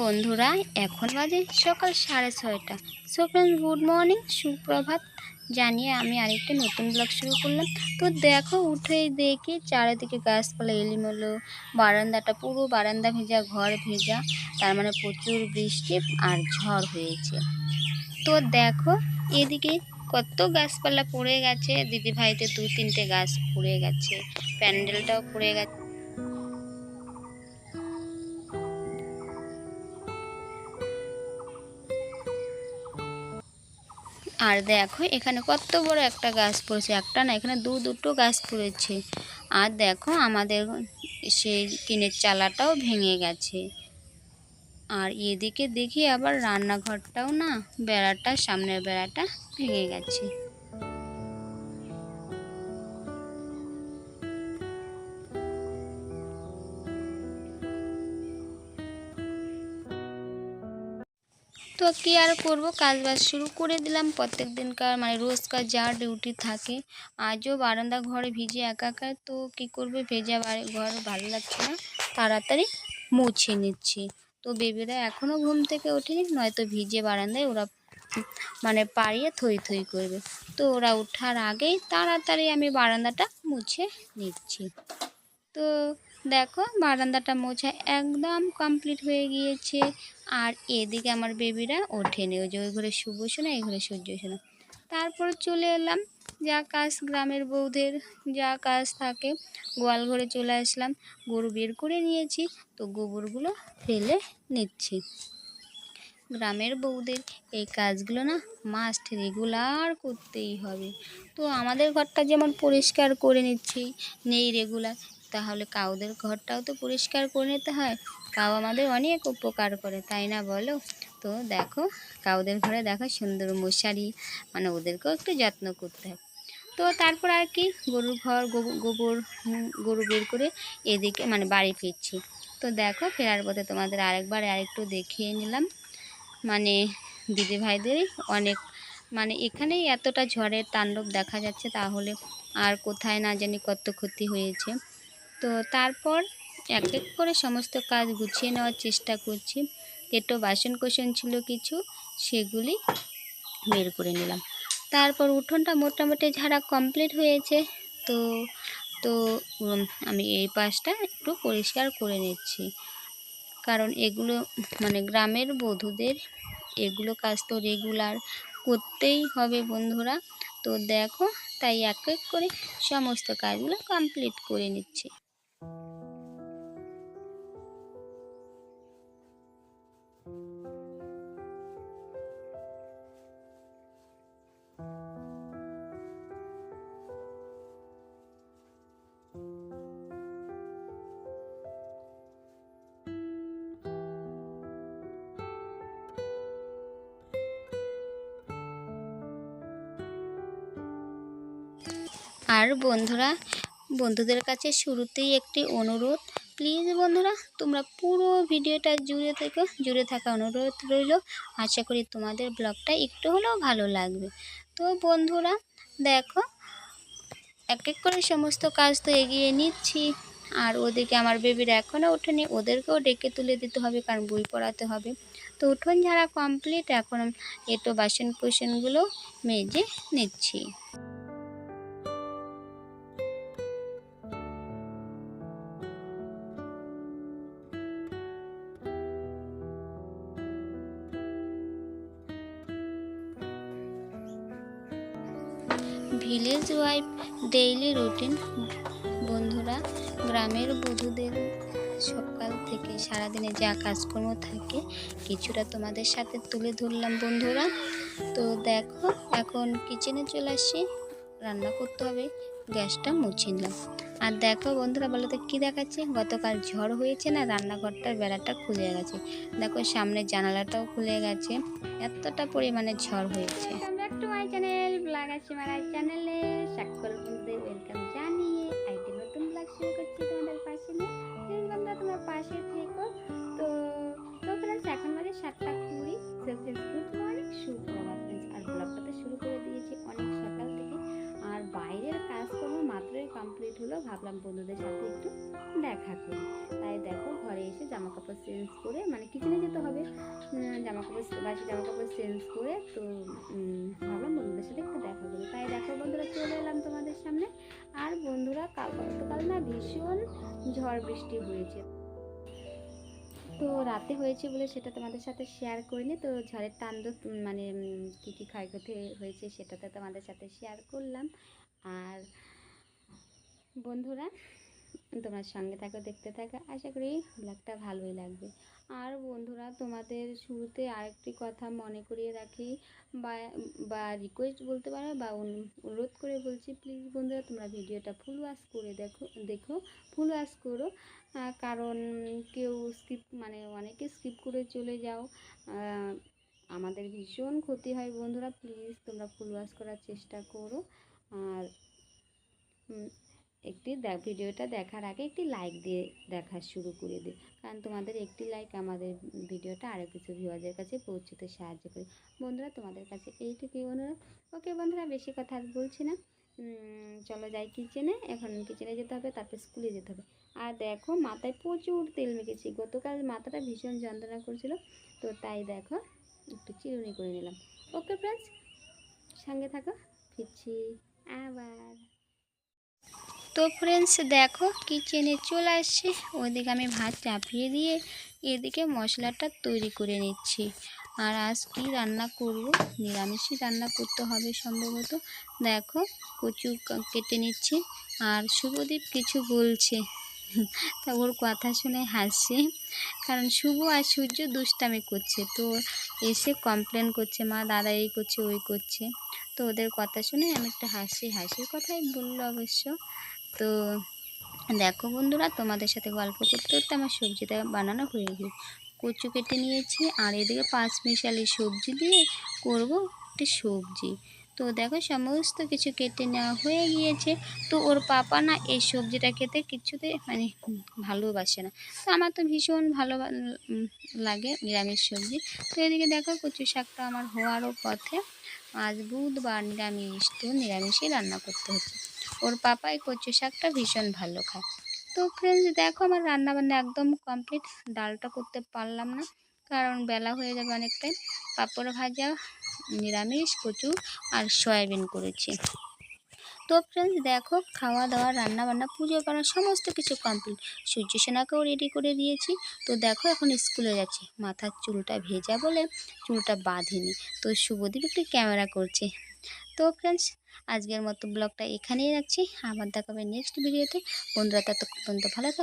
বন্ধুরা, এখন বাজে সকাল সাড়ে ছয়টা। সো ফ্রেন্ডস গুড মর্নিং সুপ্রভাত। জানিয়ে আমি আরেকটা নতুন ব্লগ শুরু করলাম। তো দেখো, উঠেই দেখি চারিদিকে গাছপালা, এলিমেলো, বারান্দাটা পুরো বারান্দা ভেজা, ঘর ভেজা। তার মানে প্রচুর বৃষ্টি আর ঝড় হয়েছে। তো দেখো, এদিকে কত গাছপালা পড়ে গেছে। দিদি ভাইতে দু তিনটে গাছ পড়ে গেছে। প্যান্ডেলটাও পড়ে গেছে। আর দেখো, এখানে কত বড় একটা গাছ পড়েছে। একটা না, এখানে দু, দুটো গাছ পড়েছে। আর দেখো, আমাদের সেই টিনের চালাটাও ভেঙে গেছে। আর এদিকে দেখি আবার রান্নাঘরটাও না, বেড়াটা, সামনের বেড়াটা ভেঙে গেছে। তো কি আর করব? কাজ বাজ শুরু করে দিলাম প্রত্যেক দিনকার মানে রোজকার যা ডিউটি থাকে। আজও বারান্দা ঘরে ভিজে একা একা, তো কি করবে? ভেজা ঘর ভালো লাগছে না, তাড়াতাড়ি মুছে নিচ্ছি। তো বেবিরা এখনও ঘুম থেকে ওঠেনি, নয়তো ভিজে বারান্দায় ওরা মানে পাড়িয়ে থই থই করবে। তো ওরা ওঠার আগেই তাড়াতাড়ি আমি বারান্দাটা মুছে নিচ্ছি। তো দেখো, বারান্দাটা মোছা একদম কমপ্লিট হয়ে গিয়েছে। আর এদিকে আমার বেবিরা ওঠেনি। ওই যে ওই ঘরে শুভ শোনা, এই ঘরে সূর্য শোনা। তারপর চলে এলাম। যা কাজ গ্রামের বৌদের যা কাজ থাকে, গোয়াল ঘরে চলে আসলাম। গরু বের করে নিয়েছি, তো গোবরগুলো ফেলে নিচ্ছি। গ্রামের বউদের এই কাজগুলো না মাস্ট রেগুলার করতেই হবে। তো আমাদের ঘরটা যেমন পরিষ্কার করে নিচ্ছি, নেই রেগুলার তাহলে কাউদের ঘরটাও তো পরিষ্কার করে নিতে হয়। কাউ আমাদের অনেক উপকার করে, তাই না বলো? তো দেখো, কাউদের ঘরে দেখো সুন্দর মশারি মানে ওদেরকেও একটু যত্ন করতে হয়। তো তারপর আর কি, গরুর ঘর গোবর গরু বের করে এদিকে মানে বাড়ি ফিরছি। তো দেখো, ফেরার পথে তোমাদের আরেকবার আরেকটু দেখিয়ে নিলাম। মানে দিদি ভাইদের অনেক মানে এখানেই এতটা ঝড়ের তাণ্ডব দেখা যাচ্ছে, তাহলে আর কোথায় না জানি কত ক্ষতি হয়েছে। তো তারপর এক এক করে সমস্ত কাজ গুছিয়ে নেওয়ার চেষ্টা করছি। একটু বাসন কোসন ছিল কিছু, সেগুলি বের করে নিলাম। তারপর উঠোনটা মোটামুটি ঝাড়া কমপ্লিট হয়েছে। তো তো আমি এই পাশটা একটু পরিষ্কার করে নিচ্ছি। কারণ এগুলো মানে গ্রামের বধূদের এগুলো কাজ তো রেগুলার করতেই হবে বন্ধুরা। তো দেখো, তাই এক এক করে সমস্ত কাজগুলো কমপ্লিট করে নিচ্ছি। আর বন্ধুরা বন্ধুদের কাছে শুরুতেই একটি অনুরোধ। প্লিজ বন্ধুরা, তোমরা পুরো ভিডিওটা জুড়ে থেকে, জুড়ে থাকা অনুরোধ রইল। আশা করি তোমাদের ব্লগটা একটু হলেও ভালো লাগবে। তো বন্ধুরা, দেখো এক এক করে সমস্ত কাজ তো এগিয়ে নিচ্ছি। আর ওদিকে আমার বেবির এখনও ওঠেনি, ওদেরকেও ডেকে তুলে দিতে হবে, কারণ বই পড়াতে হবে। তো উঠোন ঝাড়া কমপ্লিট এখন এটো বাসন কুসনগুলো মেজে নিচ্ছি। Village wife daily routine. বন্ধুরা, গ্রামের বধূদের সকাল থেকে সারাদিনে যা কাজকর্ম থাকে, কিছুটা তোমাদের সাথে তুলে ধরলাম বন্ধুরা। তো দেখো, এখন কিচেনে চলে আসি, রান্না করতে হবে, গ্যাসটা মুছে নিলাম। আর দেখো বন্ধুরা, বলো তো কী দেখাচ্ছে? গতকাল ঝড় হয়েছে না, রান্নাঘরটার বেড়াটা খুলে গেছে। দেখো সামনের জানালাটাও খুলে গেছে, এতটা পরিমাণে ঝড় হয়েছে। ব্লগ আছে মারা চ্যানেলে সকল ভাবলাম বন্ধুদের সাথে একটু দেখা করি। তাই দেখো ঘরে এসে জামা কাপড় চেঞ্জ করে মানে কিচেনে যেতে হবে। জামা কাপড় বাসি জামা কাপড় চেঞ্জ করে তো ভাবলাম বন্ধুদের সাথে একটু দেখা করি। তাই দেখো বন্ধুরা চলে এলাম তোমাদের সামনে। আর বন্ধুরা কাল গতকাল না ভীষণ ঝড় বৃষ্টি হয়েছে। তো রাতে হয়েছে বলে সেটা তোমাদের সাথে শেয়ার করিনি। তো ঝড়ের উম, মানে কী কী ক্ষয়ক্ষতি হয়েছে সেটা তো তোমাদের সাথে শেয়ার করলাম। আর বন্ধুরা, তোমার সঙ্গে থাকো, দেখতে থাকো। আশা করি ব্লগটা ভালোই লাগবে। আর বন্ধুরা, তোমাদের শুরুতে আরেকটি কথা মনে করিয়ে রাখি। বা বা রিকোয়েস্ট বলতে পারো, বা অনু- অনুরোধ করে বলছি প্লিজ বন্ধুরা, তোমরা ভিডিওটা ফুল ওয়াশ করে দেখো দেখো ফুল ওয়াশ করো। কারণ কেউ স্কিপ মানে অনেকে স্কিপ করে চলে যাও। আমাদের ভীষণ ক্ষতি হয় বন্ধুরা প্লিজ তোমরা ফুল ওয়াশ করার চেষ্টা করো। আর একটি ভিডিওটা দেখার আগে একটি লাইক দিয়ে দেখা শুরু করে দিই কারণ তোমাদের একটি লাইক আমাদের ভিডিওটা আরও কিছু ভিউয়ারদের কাছে পৌঁছতে সাহায্য করে। বন্ধুরা, তোমাদের কাছে এইটুকুই অনুরোধ। ওকে বন্ধুরা বেশি কথা বলছি না। চলো যাই কিচেনে এখন কিচেনে যেতে হবে, তারপর স্কুলে যেতে হবে। আর দেখো, মাথায় প্রচুর তেল মেখেছি। গতকাল মাথাটা ভীষণ যন্ত্রণা করছিল। তো তাই দেখো, একটু চিরুনি করে নিলাম। ওকে ফ্রেন্ডস সঙ্গে থাকো। ফিরছি আবার। তো ফ্রেন্ডস দেখো কিচেনে চলে আসছে। ওদিকে আমি ভাত চাপিয়ে দিয়ে এদিকে মশলাটা তৈরি করে নিচ্ছি। আর আজ কি রান্না করব? নিরামিষই রান্না করতে হবে সম্ভবত। দেখো কচু কেটে নিচ্ছি। আর শুভদীপ কিছু বলছে। তা ওর কথা শুনে হাসছে। কারণ শুভ আর সূর্য দুষ্টামি করছে। তো এসে কমপ্লেন করছে, মা, দাদা এই করছে, ওই করছে। তো ওদের কথা শুনে আমি একটা হাসি, হাসির কথাই বলল অবশ্য। তো দেখো বন্ধুরা, তোমাদের সাথে গল্প করতে করতে আমার সবজিটা বানানো হয়ে গেছে। কচু কেটে নিয়েছি, আর এদিকে পাঁচ মিশালি সবজি দিয়ে করব একটি সবজি। তো দেখো, সমস্ত কিছু কেটে নেওয়া হয়ে গিয়েছে। তো ওর পাপা না এই সবজিটা খেতে কিছুতে মানে ভালোবাসে না। তো আমার তো ভীষণ ভালো লাগে নিরামিষ সবজি। তো এদিকে দেখো, কচু শাকটা আমার হওয়ারও পথে। আজ বুধবার নিরামিষ, তো নিরামিষই রান্না করতে হচ্ছে। ওর পাপা এই কচু শাকটা ভীষণ ভালো খায়। তো ফ্রেন্ডস দেখো আমার রান্নাবান্না একদম কমপ্লিট ডালটা করতে পারলাম না, কারণ বেলা হয়ে যাবে অনেকটাই। পাঁপড় ভাজা, নিরামিষ, কচু আর সয়াবিন করেছি। তো ফ্রেন্ডস দেখো খাওয়া দাওয়া রান্না বান্না পুজো করা সমস্ত কিছু কমপ্লিট সূর্য সেনাকেও রেডি করে দিয়েছি। তো দেখো এখন স্কুলে যাচ্ছি। মাথার চুলটা ভেজা বলে চুলটা বাঁধেনি। তো শুভদীপ একটু ক্যামেরা করছে। তো ফ্রেন্ডস আজকের মতো ব্লগটা এখানেই রাখছি। আবার দেখাবে নেক্সট ভিডিওতে বন্ধুরা ততক্ষণ পর্যন্ত ভালো থাকবে